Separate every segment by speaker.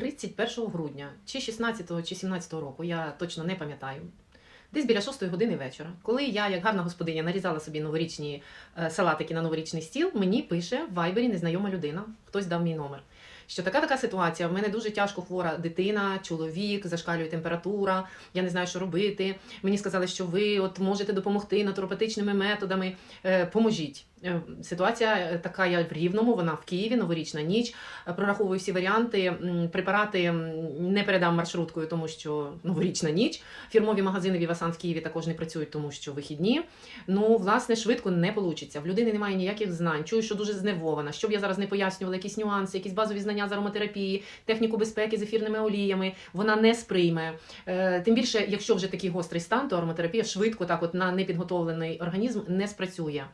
Speaker 1: 31 грудня, чи 16 чи 17 року, я точно не пам'ятаю. Десь біля 6 години вечора, коли я, як гарна господиня, нарізала собі новорічні е, салатики на новорічний стіл, мені пише в вайбері незнайома людина, хтось дав мій номер. Що така така ситуація, в мене дуже тяжко хвора дитина, чоловік, зашкалює температура, я не знаю, що робити. Мені сказали, що ви от можете допомогти натуропатичними методами. Е, поможіть. Е, Ситуація е, така, я в Рівному, вона в Києві, новорічна ніч. Прораховую всі варіанти. Препарати не передам маршруткою, тому що новорічна ніч. Фірмові магазини Вівасан в Києві також не працюють, тому що вихідні. Ну, власне, швидко не вийде. В людини немає ніяких знань. Чую, що дуже знервована. Щоб я зараз не пояснювала якісь нюанси, якісь базові знання з ароматерапії, техніку безпеки з ефірними оліями, вона не сприйме. Е, Тим більше, якщо вже такий гострий стан, то ароматерапія швидко так, от на непідготовлений організм не спрацює.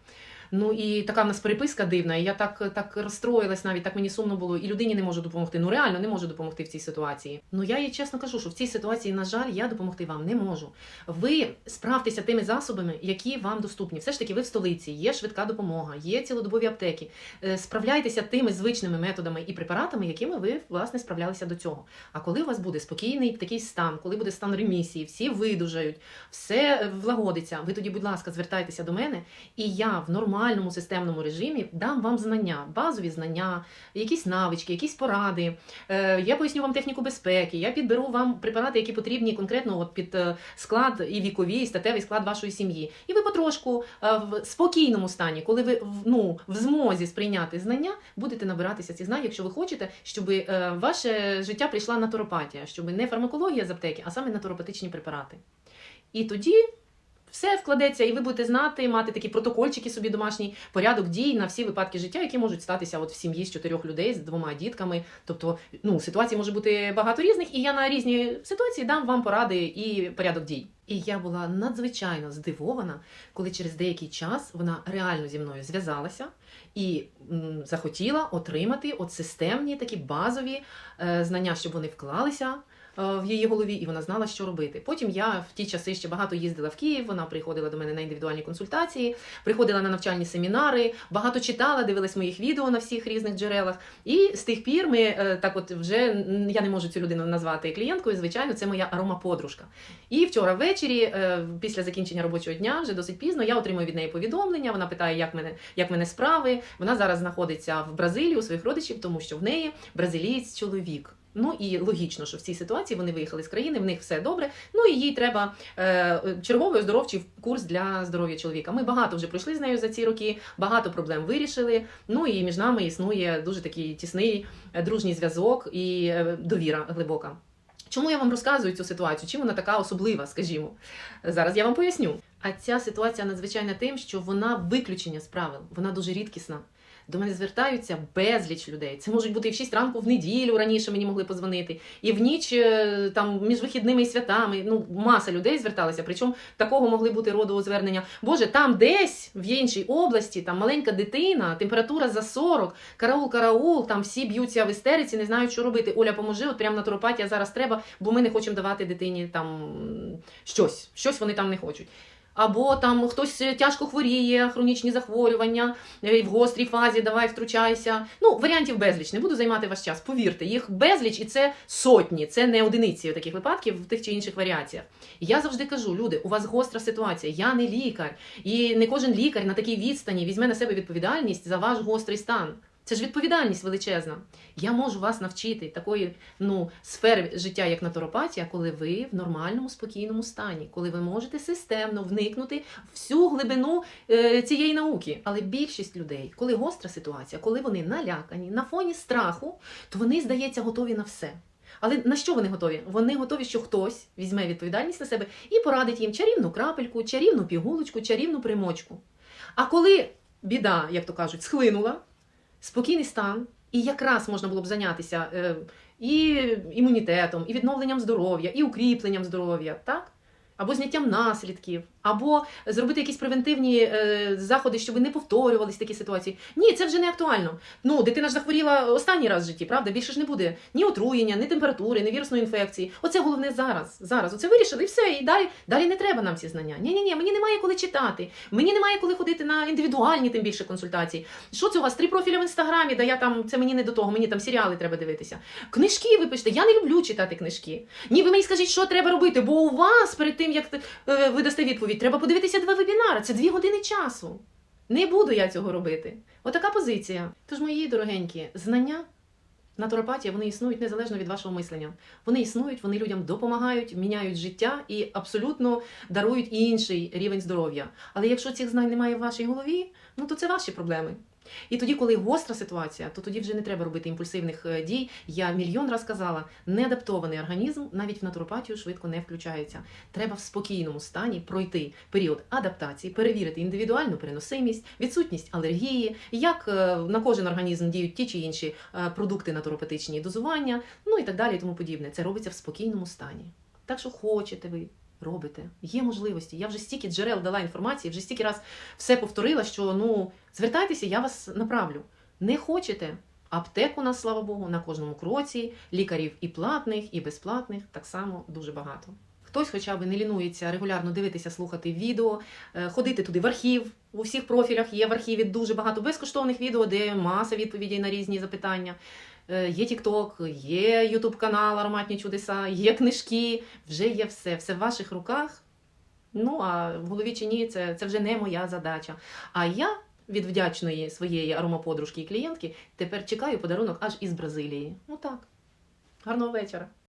Speaker 1: Ну і така в нас переписка дивна. І я так, так розстроїлась, навіть так мені сумно було, і людині не можу допомогти. Ну реально не можу допомогти в цій ситуації. Ну я їй чесно кажу, що в цій ситуації, на жаль, я допомогти вам не можу. Ви справтеся тими засобами, які вам доступні. Все ж таки, ви в столиці, є швидка допомога, є цілодобові аптеки. Е, Справляйтеся тими звичними методами і препаратами, якими ви власне справлялися до цього. А коли у вас буде спокійний такий стан, коли буде стан ремісії, всі видужають, все е, влагодиться. Ви тоді, будь ласка, звертайтеся до мене, і я в нормальному системному режимі дам вам знання, базові знання, якісь навички, якісь поради. Е, Я поясню вам техніку безпеки. Я підберу вам препарати, які потрібні конкретно от під е, склад і віковий, і статевий склад вашої сім'ї. І ви потрошку е, в спокійному стані, коли ви ну, в змозі сприйняти знання, будете набиратися цих знань, якщо ви хочете, щоб ваше життя прийшла натуропатія, щоб не фармакологія з аптеки, а саме натуропатичні препарати. І тоді все вкладеться, і ви будете знати, мати такі протокольчики собі домашній порядок дій на всі випадки життя, які можуть статися от в сім'ї з чотирьох людей з двома дітками. Тобто, ну ситуацій може бути багато різних, і я на різні ситуації дам вам поради і порядок дій. І я була надзвичайно здивована, коли через деякий час вона реально зі мною зв'язалася і захотіла отримати от системні такі базові е, знання, щоб вони вклалися в її голові, і вона знала, що робити. Потім я в ті часи ще багато їздила в Київ. Вона приходила до мене на індивідуальні консультації, приходила на навчальні семінари, багато читала, дивилась моїх відео на всіх різних джерелах. І з тих пір ми е, так, от вже я не можу цю людину назвати клієнткою. Звичайно, це моя аромаподружка. І вчора ввечері, е, після закінчення робочого дня, вже досить пізно, я отримую від неї повідомлення. Вона питає, як мене, як мене справи. Вона зараз знаходиться в Бразилії у своїх родичів, тому що в неї бразилієць чоловік. Ну і логічно, що в цій ситуації вони виїхали з країни, в них все добре. Ну і їй треба е, черговий оздоровчий курс для здоров'я чоловіка. Ми багато вже пройшли з нею за ці роки, багато проблем вирішили. Ну і між нами існує дуже такий тісний е, дружній зв'язок і е, довіра глибока. Чому я вам розказую цю ситуацію? Чим вона така особлива, скажімо? Зараз я вам поясню. А ця ситуація надзвичайна тим, що вона виключення з правил, вона дуже рідкісна. До мене звертаються безліч людей. Це можуть бути і в 6 ранку в неділю раніше мені могли позвонити, і в ніч е, там між вихідними і святами. Ну, маса людей зверталася. Причому такого могли бути роду звернення. Боже, там десь в іншій області, там маленька дитина, температура за 40, караул, караул, там всі б'ються в істериці, не знають, що робити. Оля, поможи, от прямо натуропатія зараз треба, бо ми не хочемо давати дитині там щось, щось вони там не хочуть. Або там хтось е, тяжко хворіє, хронічні захворювання е, в гострій фазі, давай втручайся. Ну, варіантів безліч. Не буду займати ваш час. Повірте, їх безліч, і це сотні, це не одиниці таких випадків в тих чи інших варіаціях. Я завжди кажу: люди, у вас гостра ситуація. Я не лікар, і не кожен лікар на такій відстані візьме на себе відповідальність за ваш гострий стан. Це ж відповідальність величезна. Я можу вас навчити такої ну, сфери життя, як натуропатія, коли ви в нормальному спокійному стані, коли ви можете системно вникнути всю глибину е, цієї науки. Але більшість людей, коли гостра ситуація, коли вони налякані на фоні страху, то вони, здається, готові на все. Але на що вони готові? Вони готові, що хтось візьме відповідальність на себе і порадить їм чарівну крапельку, чарівну пігулочку, чарівну примочку. А коли біда, як то кажуть, схлинула, спокійний стан, і якраз можна було б зайнятися е, і імунітетом, і відновленням здоров'я, і укріпленням здоров'я, так? Або зняттям наслідків. Або зробити якісь превентивні е, заходи, щоб не повторювались такі ситуації. Ні, це вже не актуально. Ну, дитина ж захворіла останній раз в житті, правда? Більше ж не буде ні отруєння, ні температури, ні вірусної інфекції. Оце головне зараз. Зараз. Оце вирішили, і все. І далі, далі не треба нам ці знання. Ні, ні, ні, мені немає коли читати. Мені немає коли ходити на індивідуальні, тим більше консультації. Що це у вас? Три профілі в інстаграмі, да я там це мені не до того, мені там серіали треба дивитися. Книжки ви пишете. Я не люблю читати книжки. Ні, ви мені скажіть, що треба робити, бо у вас перед тим, як е, ви дасте відповідь, треба подивитися два вебінари. Це дві години часу. Не буду я цього робити. Отака позиція. Тож, мої дорогенькі, знання. Натуропатія, вони існують незалежно від вашого мислення. Вони існують, вони людям допомагають, міняють життя і абсолютно дарують інший рівень здоров'я. Але якщо цих знань немає в вашій голові, ну то це ваші проблеми. І тоді, коли гостра ситуація, то тоді вже не треба робити імпульсивних е, дій. Я мільйон раз казала, неадаптований організм навіть в натуропатію швидко не включається. Треба в спокійному стані пройти період адаптації, перевірити індивідуальну переносимість, відсутність алергії, як е, на кожен організм діють ті чи інші е, продукти натуропатичні дозування, ну і так далі, і тому подібне. Це робиться в спокійному стані. Так що хочете ви. Робите, є можливості. Я вже стільки джерел дала інформації, вже стільки раз все повторила, що ну звертайтеся, я вас направлю. Не хочете? Аптек у нас, слава Богу, на кожному кроці, лікарів і платних, і безплатних так само дуже багато. Хтось хоча б не лінується регулярно дивитися, слухати відео, е, ходити туди в архів. У всіх профілях є в архіві дуже багато безкоштовних відео, де маса відповідей на різні запитання. Е, Є TikTok, є YouTube канал Ароматні чудеса, є книжки, вже є все, все в ваших руках. Ну а в голові чи ні, це, це вже не моя задача. А я від вдячної своєї аромаподружки і клієнтки тепер чекаю подарунок аж із Бразилії. Ну так. Гарного вечора.